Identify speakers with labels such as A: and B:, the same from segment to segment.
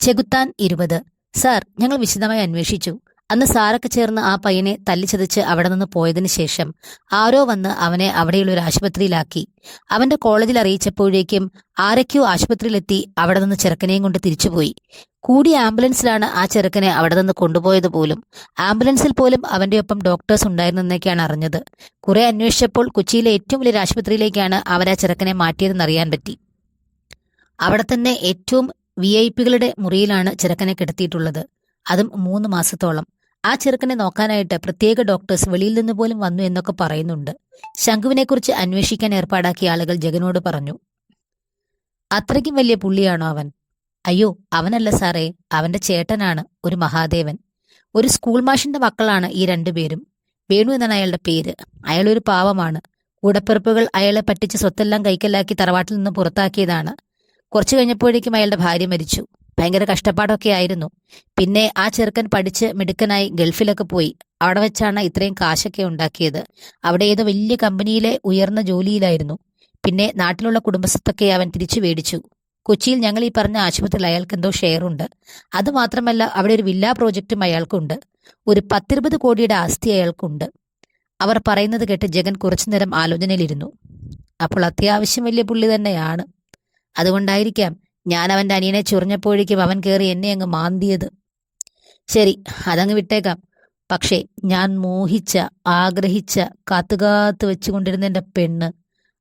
A: ചെകുത്താൻ ഇരുപത്. സാർ ഞങ്ങൾ വിശദമായി അന്വേഷിച്ചു. അന്ന് സാറൊക്കെ ചേർന്ന് ആ പയ്യനെ തല്ലിച്ചതച്ച് അവിടെ നിന്ന് പോയതിന് ശേഷം ആരോ വന്ന് അവനെ അവിടെയുള്ള ഒരു ആശുപത്രിയിലാക്കി. അവന്റെ കോളേജിൽ അറിയിച്ചപ്പോഴേക്കും ആരൊക്കെയോ ആശുപത്രിയിലെത്തി അവിടെ നിന്ന് ചെറുക്കനെയും കൊണ്ട് തിരിച്ചുപോയി. കൂടി ആംബുലൻസിലാണ് ആ ചെറുക്കനെ അവിടെ നിന്ന് കൊണ്ടുപോയത് പോലും. ആംബുലൻസിൽ പോലും അവന്റെ ഒപ്പം ഡോക്ടേഴ്സ് ഉണ്ടായിരുന്നെന്നൊക്കെയാണ് അറിഞ്ഞത്. കുറെ അന്വേഷിച്ചപ്പോൾ കൊച്ചിയിലെ ഏറ്റവും വലിയൊരു ആശുപത്രിയിലേക്കാണ് അവരാ ചെറുക്കനെ മാറ്റിയതെന്നറിയാൻ പറ്റി. അവിടെ തന്നെ ഏറ്റവും വി ഐ പികളുടെ മുറിയിലാണ് ചെറുക്കനെ കിടത്തിയിട്ടുള്ളത്. അതും മൂന്ന് മാസത്തോളം. ആ ചെറുക്കനെ നോക്കാനായിട്ട് പ്രത്യേക ഡോക്ടേഴ്സ് വെളിയിൽ നിന്ന് പോലും വന്നു എന്നൊക്കെ പറയുന്നുണ്ട്. ശംഖുവിനെക്കുറിച്ച് അന്വേഷിക്കാൻ ഏർപ്പാടാക്കിയ ആളുകൾ ജഗനോട് പറഞ്ഞു അത്രയ്ക്കും വലിയ പുള്ളിയാണോ അവൻ? അയ്യോ അവനല്ല സാറേ. അവന്റെ ചേട്ടനാണ് ഒരു മഹാദേവൻ. ഒരു സ്കൂൾ മാഷിന്റെ മക്കളാണ് ഈ രണ്ടുപേരും വേണു എന്നാണ് അയാളുടെ പേര്. അയാളൊരു പാവമാണ്. കൂടപ്പിറപ്പുകൾ അയാളെ പറ്റിച്ച് സ്വത്തെല്ലാം കൈക്കലാക്കി തറവാട്ടിൽ നിന്ന് പുറത്താക്കിയതാണ്. കുറച്ചു കഴിഞ്ഞപ്പോഴേക്കും അയാളുടെ ഭാര്യ മരിച്ചു. ഭയങ്കര കഷ്ടപ്പാടൊക്കെ ആയിരുന്നു. പിന്നെ ആ ചെറുക്കൻ പഠിച്ച് മിടുക്കനായി ഗൾഫിലൊക്കെ പോയി. അവിടെ വെച്ചാണ് ഇത്രയും കാശൊക്കെ ഉണ്ടാക്കിയത്. അവിടെ ഏതോ വലിയ കമ്പനിയിലെ ഉയർന്ന ജോലിയിലായിരുന്നു. പിന്നെ നാട്ടിലുള്ള കുടുംബസ്വത്തൊക്കെ അവൻ തിരിച്ചു മേടിച്ചു. കൊച്ചിയിൽ ഞങ്ങൾ ഈ പറഞ്ഞ ആശുപത്രിയിൽ അയാൾക്ക് എന്തോ ഷെയർ ഉണ്ട്. അത് മാത്രമല്ല അവിടെ ഒരു വില്ലാ പ്രോജക്റ്റും അയാൾക്കുണ്ട്. ഒരു പത്തിരുപത് കോടിയുടെ ആസ്തി അയാൾക്കുണ്ട്. അവർ പറയുന്നത് കേട്ട് ജഗൻ കുറച്ചു നേരം ആലോചനയിലിരുന്നു. അപ്പോൾ അത്യാവശ്യം വലിയ പുള്ളി തന്നെയാണ്. അതുകൊണ്ടായിരിക്കാം ഞാൻ അവന്റെ അനിയനെ ചൊറിഞ്ഞപ്പോഴേക്കും അവൻ കയറി എന്നെ അങ്ങ് മാന്തിയത്. ശരി അതങ്ങ് വിട്ടേക്കാം. പക്ഷേ ഞാൻ മോഹിച്ച ആഗ്രഹിച്ച കാത്തുകാത്ത് വെച്ചുകൊണ്ടിരുന്ന എന്റെ പെണ്ണ്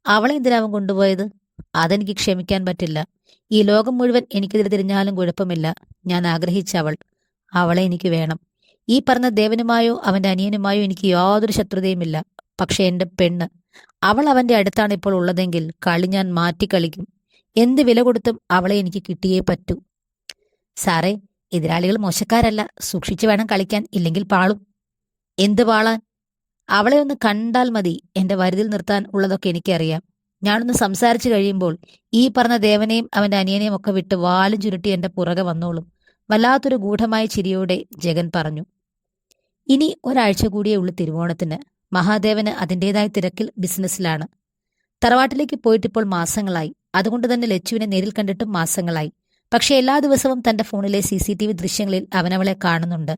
A: അവളെ എന്തിനാവൻ കൊണ്ടുപോയത്? അതെനിക്ക് ക്ഷമിക്കാൻ പറ്റില്ല. ഈ ലോകം മുഴുവൻ എനിക്കെതിരെ തിരിഞ്ഞാലും കുഴപ്പമില്ല. ഞാൻ ആഗ്രഹിച്ച അവൾ അവളെ എനിക്ക് വേണം. ഈ പറഞ്ഞ ദേവനുമായോ അവന്റെ അനിയനുമായോ എനിക്ക് യാതൊരു ശത്രുതയുമില്ല. പക്ഷേ എന്റെ പെണ്ണ് അവൾ അവന്റെ അടുത്താണ് ഇപ്പോൾ ഉള്ളതെങ്കിൽ കളി ഞാൻ മാറ്റിക്കളിക്കും. എന്ത് വില കൊടുത്തും അവളെ എനിക്ക് കിട്ടിയേ പറ്റൂ. സാറേ എതിരാളികൾ മോശക്കാരല്ല. സൂക്ഷിച്ചു വേണം കളിക്കാൻ. ഇല്ലെങ്കിൽ പാളും. എന്ത് പാളാൻ? അവളെ ഒന്ന് കണ്ടാൽ മതി. എന്റെ വരുതിൽ നിർത്താൻ ഉള്ളതൊക്കെ എനിക്കറിയാം. ഞാനൊന്ന് സംസാരിച്ചു കഴിയുമ്പോൾ ഈ പറഞ്ഞ ദേവനെയും അവന്റെ അനിയനെയും ഒക്കെ വിട്ട് വാലും ചുരുട്ടി എന്റെ പുറകെ വന്നോളും. വല്ലാത്തൊരു ഗൂഢമായ ചിരിയോടെ ജഗൻ പറഞ്ഞു. ഇനി ഒരാഴ്ച കൂടിയേ ഉള്ളു തിരുവോണത്തിന്. മഹാദേവന് അതിന്റെതായ തിരക്കിൽ ബിസിനസ്സിലാണ്. തറവാട്ടിലേക്ക് പോയിട്ടിപ്പോൾ മാസങ്ങളായി. അതുകൊണ്ട് തന്നെ ലച്ചുവിനെ നേരിൽ കണ്ടിട്ടും മാസങ്ങളായി. പക്ഷെ എല്ലാ ദിവസവും തന്റെ ഫോണിലെ സി സി ടി വി ദൃശ്യങ്ങളിൽ അവനവളെ കാണുന്നുണ്ട്.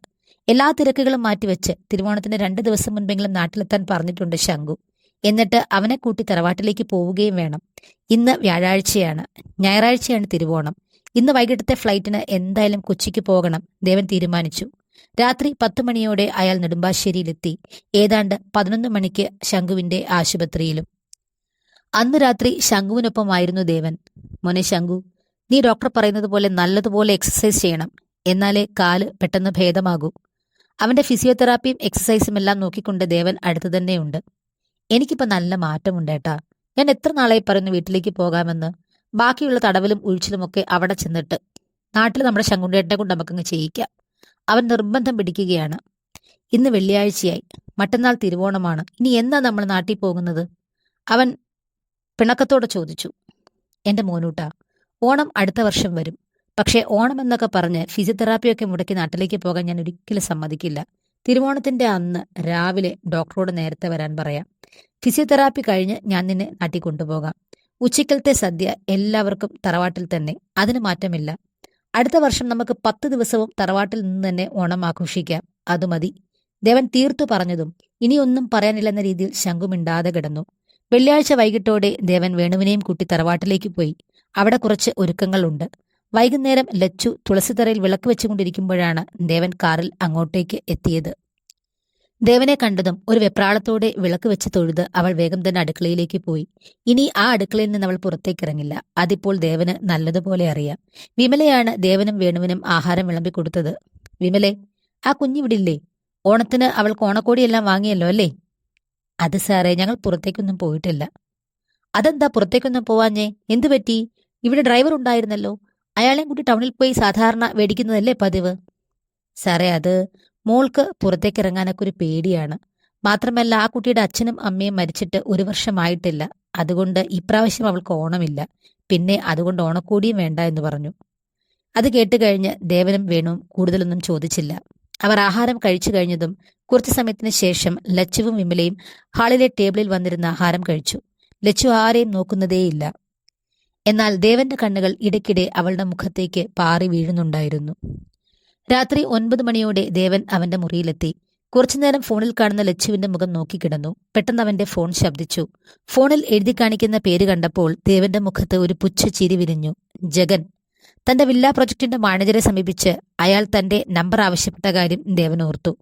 A: എല്ലാ തിരക്കുകളും മാറ്റിവെച്ച് തിരുവോണത്തിന് രണ്ട് ദിവസം മുൻപെങ്കിലും നാട്ടിലെത്താൻ പറഞ്ഞിട്ടുണ്ട് ശങ്കു എന്നിട്ട് അവനെ കൂട്ടി തറവാട്ടിലേക്ക് പോവുകയും വേണം. ഇന്ന് വ്യാഴാഴ്ചയാണ്. ഞായറാഴ്ചയാണ് തിരുവോണം. ഇന്ന് വൈകിട്ടത്തെ ഫ്ലൈറ്റിന് എന്തായാലും കൊച്ചിക്ക് പോകണം ദേവൻ തീരുമാനിച്ചു. രാത്രി പത്തു മണിയോടെ അയാൾ നെടുമ്പാശ്ശേരിയിലെത്തി. ഏതാണ്ട് പതിനൊന്ന് മണിക്ക് ശംഖുവിന്റെ ആശുപത്രിയിലും. അന്ന് രാത്രി ശംഖുവിനൊപ്പമായിരുന്നു ദേവൻ. മോനെ ശംഖു നീ ഡോക്ടർ പറയുന്നത് പോലെ നല്ലതുപോലെ എക്സസൈസ് ചെയ്യണം. എന്നാലേ കാൽ പെട്ടെന്ന് ഭേദമാകൂ. അവന്റെ ഫിസിയോതെറാപ്പിയും എക്സസൈസും എല്ലാം നോക്കിക്കൊണ്ട് ദേവൻ അടുത്തു തന്നെയുണ്ട്. എനിക്കിപ്പോ നല്ല മാറ്റമുണ്ടേട്ടാ ഞാൻ എത്ര നാളായി പറയുന്നു വീട്ടിലേക്ക് പോകാമെന്ന്. ബാക്കിയുള്ള തടവിലും ഉഴിച്ചിലുമൊക്കെ അവിടെ ചെന്നിട്ട് നാട്ടിൽ നമ്മുടെ ശങ്കുണ്ടേട്ടനെ കൊണ്ട് നമുക്കങ്ങ് ചെയ്യിക്കാം. അവൻ നിർബന്ധം പിടിക്കുകയാണ്. ഇന്ന് വെള്ളിയാഴ്ചയായി. മറ്റന്നാൾ തിരുവോണമാണ്. ഇനി എന്നാ നമ്മൾ നാട്ടിൽ പോകുന്നത്? അവൻ പിണക്കത്തോടെ ചോദിച്ചു എന്റെ മോനൂട്ട ഓണം അടുത്ത വർഷം വരും. പക്ഷേ ഓണം എന്നൊക്കെ പറഞ്ഞ് ഫിസിയോതെറാപ്പിയൊക്കെ മുടക്കി നാട്ടിലേക്ക് പോകാൻ ഞാൻ ഒരിക്കലും സമ്മതിക്കില്ല. തിരുവോണത്തിന്റെ അന്ന് രാവിലെ ഡോക്ടറോട് നേരത്തെ വരാൻ പറയാം. ഫിസിയോതെറാപ്പി കഴിഞ്ഞ് ഞാൻ നിന്നെ നാട്ടിൽ കൊണ്ടുപോകാം. ഉച്ചക്കലത്തെ സദ്യ എല്ലാവർക്കും തറവാട്ടിൽ തന്നെ. അതിന് മാറ്റമില്ല. അടുത്ത വർഷം നമുക്ക് പത്ത് ദിവസവും തറവാട്ടിൽ നിന്ന് തന്നെ ഓണം ആഘോഷിക്കാം. അത് മതി. ദേവൻ തീർത്തു പറഞ്ഞതും ഇനിയൊന്നും പറയാനില്ലെന്ന രീതിയിൽ ശംഖുമിണ്ടാതെ കിടന്നു. വെള്ളിയാഴ്ച വൈകിട്ടോടെ ദേവൻ വേണുവിനെയും കൂട്ടി തറവാട്ടിലേക്ക് പോയി. അവിടെ കുറച്ച് ഒരുക്കങ്ങളുണ്ട്. വൈകുന്നേരം ലച്ചു തുളസിത്തറയിൽ വിളക്ക് വെച്ചുകൊണ്ടിരിക്കുമ്പോഴാണ് ദേവൻ കാറിൽ അങ്ങോട്ടേക്ക് എത്തിയത്. ദേവനെ കണ്ടതും ഒരു വെപ്രാളത്തോടെ വിളക്ക് വെച്ച് തൊഴുത് അവൾ വേഗം തന്നെ അടുക്കളയിലേക്ക് പോയി. ഇനി ആ അടുക്കളയിൽ നിന്ന് അവൾ പുറത്തേക്ക് ഇറങ്ങില്ല അതിപ്പോൾ ദേവന് നല്ലതുപോലെ അറിയാം. വിമലയാണ് ദേവനും വേണുവിനും ആഹാരം വിളമ്പി കൊടുത്തത്. വിമലെ ആ കുഞ്ഞിവിടില്ലേ? ഓണത്തിന് അവൾക്ക് ഓണക്കോടിയെല്ലാം വാങ്ങിയല്ലോ അല്ലേ? അത് സാറേ ഞങ്ങൾ പുറത്തേക്കൊന്നും പോയിട്ടില്ല. അതെന്താ പുറത്തേക്കൊന്നും പോവാഞ്ഞേ? എന്തു പറ്റി? ഇവിടെ ഡ്രൈവർ ഉണ്ടായിരുന്നല്ലോ. അയാളെയും കൂടി ടൗണിൽ പോയി സാധാരണ മേടിക്കുന്നതല്ലേ പതിവ്? സാറേ അത് മോൾക്ക് പുറത്തേക്ക് ഇറങ്ങാനൊക്കെ ഒരു പേടിയാണ്. മാത്രമല്ല ആ കുട്ടിയുടെ അച്ഛനും അമ്മയും മരിച്ചിട്ട് ഒരു വർഷമായിട്ടില്ല. അതുകൊണ്ട് ഇപ്രാവശ്യം അവൾക്ക് ഓണമില്ല. പിന്നെ അതുകൊണ്ട് ഓണക്കൂടിയും വേണ്ട എന്ന് പറഞ്ഞു. അത് കേട്ടുകഴിഞ്ഞ് ദേവനും വേണുവും കൂടുതലൊന്നും ചോദിച്ചില്ല. അവർ ആഹാരം കഴിച്ചു കഴിഞ്ഞതും കുറച്ചു സമയത്തിന് ശേഷം ലച്ചുവും വിമലയും ഹാളിലെ ടേബിളിൽ വന്നിരുന്ന ആഹാരം കഴിച്ചു. ലച്ചു ആരെയും നോക്കുന്നതേയില്ല. എന്നാൽ ദേവന്റെ കണ്ണുകൾ ഇടയ്ക്കിടെ അവളുടെ മുഖത്തേക്ക് പാറി വീഴുന്നുണ്ടായിരുന്നു. രാത്രി ഒൻപത് മണിയോടെ ദേവൻ അവന്റെ മുറിയിലെത്തി. കുറച്ചുനേരം ഫോണിൽ കാണുന്ന ലച്ചുവിന്റെ മുഖം നോക്കിക്കിടന്നു പെട്ടെന്ന് അവന്റെ ഫോൺ ശബ്ദിച്ചു. ഫോണിൽ എഴുതി കാണിക്കുന്ന പേര് കണ്ടപ്പോൾ ദേവന്റെ മുഖത്ത് ഒരു പുച്ഛ ചിരി വിരിഞ്ഞു. ജഗൻ. തന്റെ വില്ലാ പ്രൊജക്ടിന്റെ മാനേജറെ സമീപിച്ച് അയാൾ തന്റെ നമ്പർ ആവശ്യപ്പെട്ട കാര്യം ദേവൻ ഓർത്തു.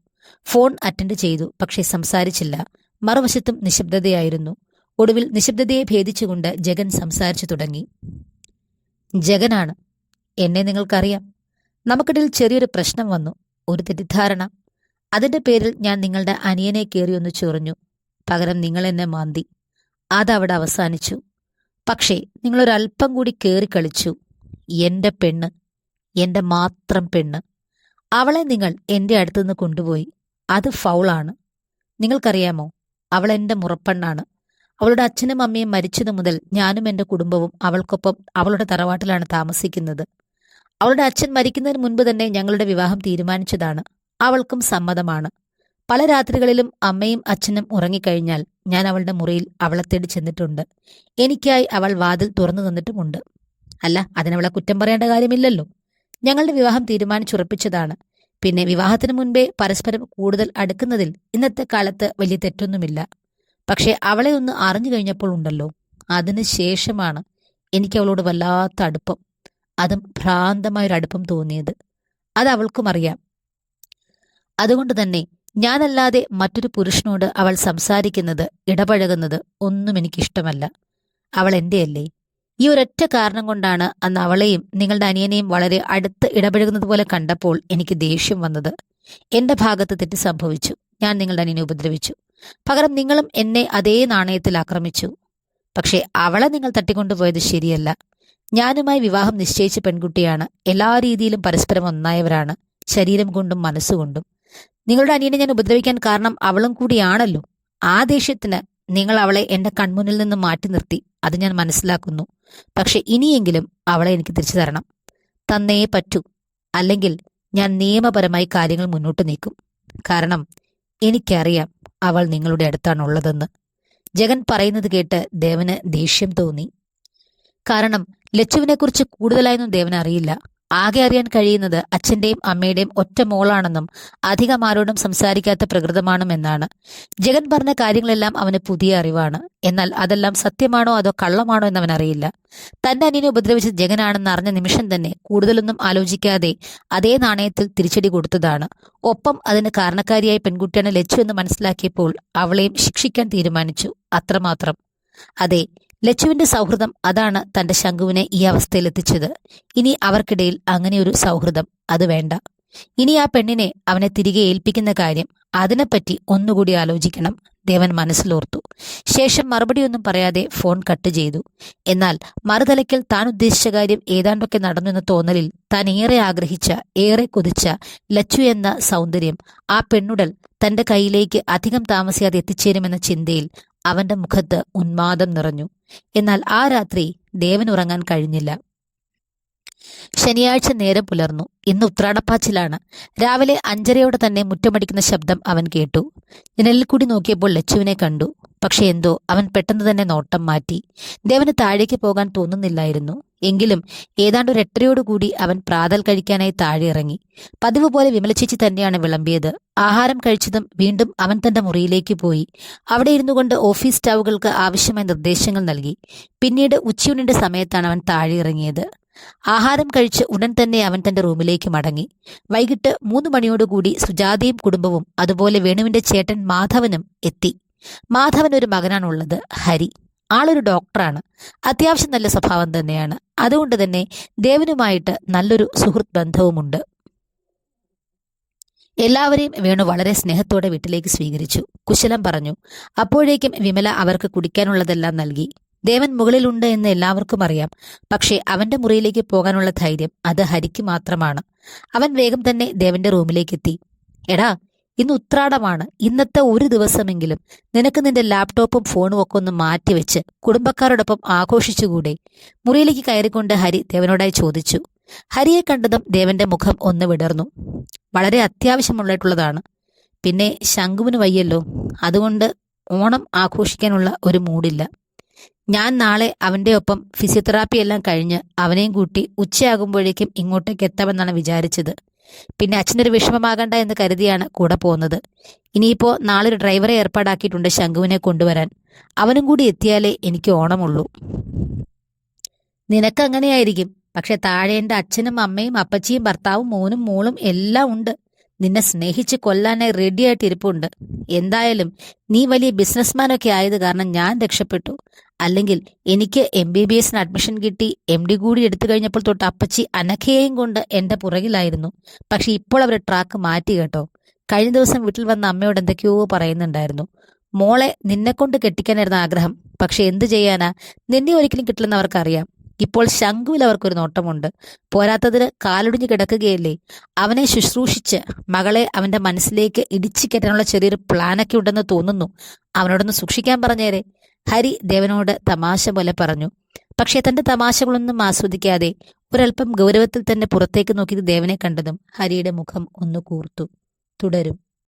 A: ഫോൺ അറ്റൻഡ് ചെയ്തു പക്ഷേ സംസാരിച്ചില്ല. മറുവശത്തും നിശബ്ദതയായിരുന്നു. ഒടുവിൽ നിശബ്ദതയെ ഭേദിച്ചുകൊണ്ട് ജഗൻ സംസാരിച്ചു തുടങ്ങി. ജഗനാണ്. എന്നെ നിങ്ങൾക്കറിയാം. നമുക്കിടയിൽ ചെറിയൊരു പ്രശ്നം വന്നു. ഒരു തെറ്റിദ്ധാരണ. അതിന്റെ പേരിൽ ഞാൻ നിങ്ങളുടെ അനിയനെ കയറിയൊന്ന് ചൊറിഞ്ഞു. പകരം നിങ്ങൾ എന്നെ മാന്തി. അതവിടെ അവസാനിച്ചു. പക്ഷേ നിങ്ങളൊരല്പം കൂടി കയറി കളിച്ചു. എന്റെ പെണ്ണ്. എന്റെ മാത്രം പെണ്ണ്. അവളെ നിങ്ങൾ എന്റെ അടുത്തുനിന്ന് കൊണ്ടുപോയി. അത് ഫൗളാണ്. നിങ്ങൾക്കറിയാമോ? അവൾ എന്റെ മുറപ്പെണ്ണാണ്. അവളുടെ അച്ഛനും അമ്മയും മരിച്ചതു മുതൽ ഞാനും എന്റെ കുടുംബവും അവൾക്കൊപ്പം അവളുടെ തറവാട്ടിലാണ് താമസിക്കുന്നത്. അവളുടെ അച്ഛൻ മരിക്കുന്നതിന് മുൻപ് തന്നെ ഞങ്ങളുടെ വിവാഹം തീരുമാനിച്ചതാണ്. അവൾക്കും സമ്മതമാണ്. പല രാത്രികളിലും അമ്മയും അച്ഛനും ഉറങ്ങിക്കഴിഞ്ഞാൽ ഞാൻ അവളുടെ മുറിയിൽ അവളെ തേടി ചെന്നിട്ടുണ്ട്. എനിക്കായി അവൾ വാതിൽ തുറന്നു തന്നിട്ടുമുണ്ട്. അല്ല അതിനവളെ കുറ്റം പറയേണ്ട കാര്യമില്ലല്ലോ. ഞങ്ങളുടെ വിവാഹം തീരുമാനിച്ചുറപ്പിച്ചതാണ്. പിന്നെ വിവാഹത്തിന് മുൻപേ പരസ്പരം കൂടുതൽ അടുക്കുന്നതിൽ ഇന്നത്തെ കാലത്ത് വലിയ തെറ്റൊന്നുമില്ല. പക്ഷെ അവളെ ഒന്ന് അറിഞ്ഞു കഴിഞ്ഞപ്പോൾ ഉണ്ടല്ലോ. അതിന് ശേഷമാണ് എനിക്ക് അവളോട് വല്ലാത്ത അടുപ്പം. അതും ഭ്രാന്തമായൊരു അടുപ്പം തോന്നിയത്. അത് അവൾക്കും അറിയാം. അതുകൊണ്ട് തന്നെ ഞാനല്ലാതെ മറ്റൊരു പുരുഷനോട് അവൾ സംസാരിക്കുന്നത് ഇടപഴകുന്നത് ഒന്നും എനിക്കിഷ്ടമല്ല. അവൾ എന്റെയല്ലേ? ഈ ഒരൊറ്റ കാരണം കൊണ്ടാണ് അന്ന് അവളെയും നിങ്ങളുടെ അനിയനെയും വളരെ അടുത്ത് ഇടപഴകുന്നത് പോലെ കണ്ടപ്പോൾ എനിക്ക് ദേഷ്യം വന്നത്. എന്റെ ഭാഗത്ത് തെറ്റ് സംഭവിച്ചു. ഞാൻ നിങ്ങളുടെ അനിയനെ ഉപദ്രവിച്ചു. പകരം നിങ്ങളും എന്നെ അതേ നാണയത്തിൽ ആക്രമിച്ചു. പക്ഷേ അവളെ നിങ്ങൾ തട്ടിക്കൊണ്ടുപോയത് ശരിയല്ല. ഞാനുമായി വിവാഹം നിശ്ചയിച്ച പെൺകുട്ടിയാണ്. എല്ലാ രീതിയിലും പരസ്പരം ഒന്നായവരാണ്. ശരീരം കൊണ്ടും മനസ്സുകൊണ്ടും നിങ്ങളുടെ അനിയനെ ഞാൻ ഉപദ്രവിക്കാൻ കാരണം അവളും കൂടിയാണല്ലോ. ആ ദേഷ്യത്തിന് നിങ്ങൾ അവളെ എന്റെ കൺമുന്നിൽ നിന്ന് മാറ്റി നിർത്തി. അത് ഞാൻ മനസ്സിലാക്കുന്നു. പക്ഷെ ഇനിയെങ്കിലും അവളെ എനിക്ക് തിരിച്ചു തരണം. തന്നേ പറ്റൂ. അല്ലെങ്കിൽ ഞാൻ നിയമപരമായി കാര്യങ്ങൾ മുന്നോട്ട് നീക്കും. കാരണം എനിക്കറിയാം അവൾ നിങ്ങളുടെ അടുത്താണുള്ളതെന്ന് ജഗൻ പറയുന്നത് കേട്ട് ദേവന് ദേഷ്യം തോന്നി. കാരണം ലച്ചുവിനെക്കുറിച്ച് കൂടുതലായൊന്നും ദേവന് അറിയില്ല. ആകെ അറിയാൻ കഴിയുന്നത് അച്ഛന്റെയും അമ്മയുടെയും ഒറ്റ മോളാണെന്നും അധികം ആരോടും സംസാരിക്കാത്ത പ്രകൃതമാണെന്നാണ് ജഗൻ പറഞ്ഞ കാര്യങ്ങളെല്ലാം അവന് പുതിയ അറിവാണ്. എന്നാൽ അതെല്ലാം സത്യമാണോ അതോ കള്ളമാണോ എന്ന് അവൻ അറിയില്ല. തന്റെ അനിയനെ ഉപദ്രവിച്ചത് ജഗനാണെന്ന് അറിഞ്ഞ നിമിഷം തന്നെ കൂടുതലൊന്നും ആലോചിക്കാതെ അതേ നാണയത്തിൽ തിരിച്ചടി കൊടുത്തതാണ്. ഒപ്പം അതിന് കാരണക്കാരിയായ പെൺകുട്ടിയാണ് ലച്ചു എന്ന് മനസ്സിലാക്കിയപ്പോൾ അവളെയും ശിക്ഷിക്കാൻ തീരുമാനിച്ചു. അത്രമാത്രം. അതെ ലച്ചുവിന്റെ സൗഹൃദം അതാണ് തന്റെ ശംഖുവിനെ ഈ അവസ്ഥയിലെത്തിച്ചത്. ഇനി അവർക്കിടയിൽ അങ്ങനെയൊരു സൗഹൃദം അത് വേണ്ട. ഇനി ആ പെണ്ണിനെ അവനെ തിരികെ ഏൽപ്പിക്കുന്ന കാര്യം അതിനെപ്പറ്റി ഒന്നുകൂടി ആലോചിക്കണം. ദേവൻ മനസ്സിലോർത്തു. ശേഷം മറുപടിയൊന്നും പറയാതെ ഫോൺ കട്ട് ചെയ്തു. എന്നാൽ മറുതലയ്ക്കൽ താൻ ഉദ്ദേശിച്ച കാര്യം ഏതാണ്ടൊക്കെ നടന്നു എന്ന തോന്നലിൽ താൻ ഏറെ ആഗ്രഹിച്ച ഏറെ കൊതിച്ച ലച്ചു എന്ന സൗന്ദര്യം ആ പെണ്ണുടൽ തന്റെ കയ്യിലേക്ക് അധികം താമസിയാതെ എത്തിച്ചേരുമെന്ന ചിന്തയിൽ അവന്റെ മുഖത്ത് ഉന്മാദം നിറഞ്ഞു. എന്നാൽ ആ രാത്രി ദേവൻ ഉറങ്ങാൻ കഴിഞ്ഞില്ല. ശനിയാഴ്ച നേരം പുലർന്നു. ഇന്ന് ഉത്രാടപ്പാച്ചിലാണ്. രാവിലെ അഞ്ചരയോടെ തന്നെ മുറ്റമടിക്കുന്ന ശബ്ദം അവൻ കേട്ടു. ജനലിൽ കൂടി നോക്കിയപ്പോൾ ലച്ചുവിനെ കണ്ടു. പക്ഷെ എന്തോ അവൻ പെട്ടെന്ന് തന്നെ നോട്ടം മാറ്റി. ദേവന് താഴേക്ക് പോകാൻ തോന്നുന്നില്ലായിരുന്നു. എങ്കിലും ഏതാണ്ട് ഒരു എട്ടരയോടുകൂടി അവൻ പ്രാതൽ കഴിക്കാനായി താഴെ ഇറങ്ങി പതിവ് പോലെ വിമലച്ചേച്ചി തന്നെയാണ് വിളമ്പിയത്. ആഹാരം കഴിച്ചതും വീണ്ടും അവൻ തന്റെ മുറിയിലേക്ക് പോയി. അവിടെ ഇരുന്നു കൊണ്ട് ഓഫീസ് സ്റ്റാഫുകൾക്ക് ആവശ്യമായ നിർദ്ദേശങ്ങൾ നൽകി. പിന്നീട് ഉച്ചയൂണിന്റെ സമയത്താണ് അവൻ താഴെ ഇറങ്ങിയത് ആഹാരം കഴിച്ച് ഉടൻ തന്നെ അവൻ തന്റെ റൂമിലേക്ക് മടങ്ങി. വൈകിട്ട് മൂന്ന് മണിയോടുകൂടി സുജാതയും കുടുംബവും അതുപോലെ വേണുവിന്റെ ചേട്ടൻ മാധവനും എത്തി. മാധവൻ ഒരു മകനാണുള്ളത്. ഹരി. ആളൊരു ഡോക്ടറാണ്. അത്യാവശ്യം നല്ല സ്വഭാവം തന്നെയാണ്. അതുകൊണ്ട് തന്നെ ദേവനുമായിട്ട് നല്ലൊരു സുഹൃത്ത് ബന്ധവുമുണ്ട്. എല്ലാവരെയും വേണു വളരെ സ്നേഹത്തോടെ വീട്ടിലേക്ക് സ്വീകരിച്ചു. കുശലം പറഞ്ഞു. അപ്പോഴേക്കും വിമല അവർക്ക് കുടിക്കാനുള്ളതെല്ലാം നൽകി. ദേവൻ മുകളിലുണ്ട് എന്ന് എല്ലാവർക്കും അറിയാം. പക്ഷേ അവന്റെ മുറിയിലേക്ക് പോകാനുള്ള ധൈര്യം അത് ഹരിക്ക് മാത്രമാണ്. അവൻ വേഗം തന്നെ ദേവന്റെ റൂമിലേക്ക് എത്തി എടാ ഇന്ന് ഉത്രാടമാണ്. ഇന്നത്തെ ഒരു ദിവസമെങ്കിലും നിനക്ക് നിന്റെ ലാപ്ടോപ്പും ഫോണും ഒക്കെ ഒന്ന് മാറ്റിവെച്ച് കുടുംബക്കാരോടൊപ്പം ആഘോഷിച്ചുകൂടെ? മുറിയിലേക്ക് കയറിക്കൊണ്ട് ഹരി ദേവനോടായി ചോദിച്ചു. ഹരിയെ കണ്ടതും ദേവന്റെ മുഖം ഒന്ന് വിടർന്നു. വളരെ അത്യാവശ്യമുള്ളതായിട്ടുള്ളതാണ്. പിന്നെ ശംഖുവിന് വയ്യല്ലോ. അതുകൊണ്ട് ഓണം ആഘോഷിക്കാനുള്ള ഒരു മൂഡില്ല ഞാൻ നാളെ അവന്റെ ഒപ്പം ഫിസിയോതെറാപ്പി എല്ലാം കഴിഞ്ഞ് അവനെയും കൂട്ടി ഉച്ചയാകുമ്പോഴേക്കും ഇങ്ങോട്ടേക്ക് എത്താമെന്നാണ് വിചാരിച്ചത്. പിന്നെ അച്ഛനൊരു വിഷമമാകണ്ട എന്ന് കരുതിയാണ് കൂടെ പോകുന്നത്. ഇനിയിപ്പോ നാളെ ഒരു ഡ്രൈവറെ ഏർപ്പാടാക്കിയിട്ടുണ്ട് ശംഖുവിനെ കൊണ്ടുവരാൻ. അവനും കൂടി എത്തിയാലേ എനിക്ക് ഓണമുള്ളൂ. നിനക്ക് അങ്ങനെയായിരിക്കും. പക്ഷെ താഴെ എന്റെ അച്ഛനും അമ്മയും അപ്പച്ചിയും ഭർത്താവും മോനും മോളും എല്ലാം ഉണ്ട്. നിന്നെ സ്നേഹിച്ച് കൊല്ലാനായി റെഡിയായിട്ട് ഇരിപ്പുണ്ട് എന്തായാലും നീ വലിയ ബിസിനസ്മാനൊക്കെ ആയത് കാരണം ഞാൻ രക്ഷപ്പെട്ടു. അല്ലെങ്കിൽ എനിക്ക് എം ബി ബി എസിന് അഡ്മിഷൻ കിട്ടി എം ഡി കൂടി എടുത്തു കഴിഞ്ഞപ്പോൾ തൊട്ട് അപ്പച്ചി അനഖയെയും കൊണ്ട് എന്റെ പുറകിലായിരുന്നു. പക്ഷെ ഇപ്പോൾ അവരുടെ ട്രാക്ക് മാറ്റി കേട്ടോ. കഴിഞ്ഞ ദിവസം വീട്ടിൽ വന്ന അമ്മയോട് എന്തൊക്കെയോ പറയുന്നുണ്ടായിരുന്നു. മോളെ നിന്നെ കൊണ്ട് കെട്ടിക്കാനായിരുന്നു ആഗ്രഹം. പക്ഷെ എന്തു ചെയ്യാനാ? നിന്നെ ഒരിക്കലും കിട്ടില്ലെന്ന് അവർക്കറിയാം. ഇപ്പോൾ ശംഖുവിൽ അവർക്കൊരു നോട്ടമുണ്ട്. പോരാത്തതിന് കാലൊടിഞ്ഞു കിടക്കുകയല്ലേ? അവനെ ശുശ്രൂഷിച്ച് മകളെ അവന്റെ മനസ്സിലേക്ക് ഇടിച്ചു കയറ്റാനുള്ള ചെറിയൊരു പ്ലാനൊക്കെ ഉണ്ടെന്ന് തോന്നുന്നു. അവനോടൊന്ന് സൂക്ഷിക്കാൻ പറഞ്ഞേരെ. ഹരി ദേവനോട് തമാശ പോലെ പറഞ്ഞു. പക്ഷേ തന്റെ തമാശകളൊന്നും ആസ്വദിക്കാതെ ഒരല്പം ഗൗരവത്തിൽ തന്നെ പുറത്തേക്ക് നോക്കി ദേവനെ കണ്ടതും ഹരിയുടെ മുഖം ഒന്ന് കൂർത്തു. തുടരും.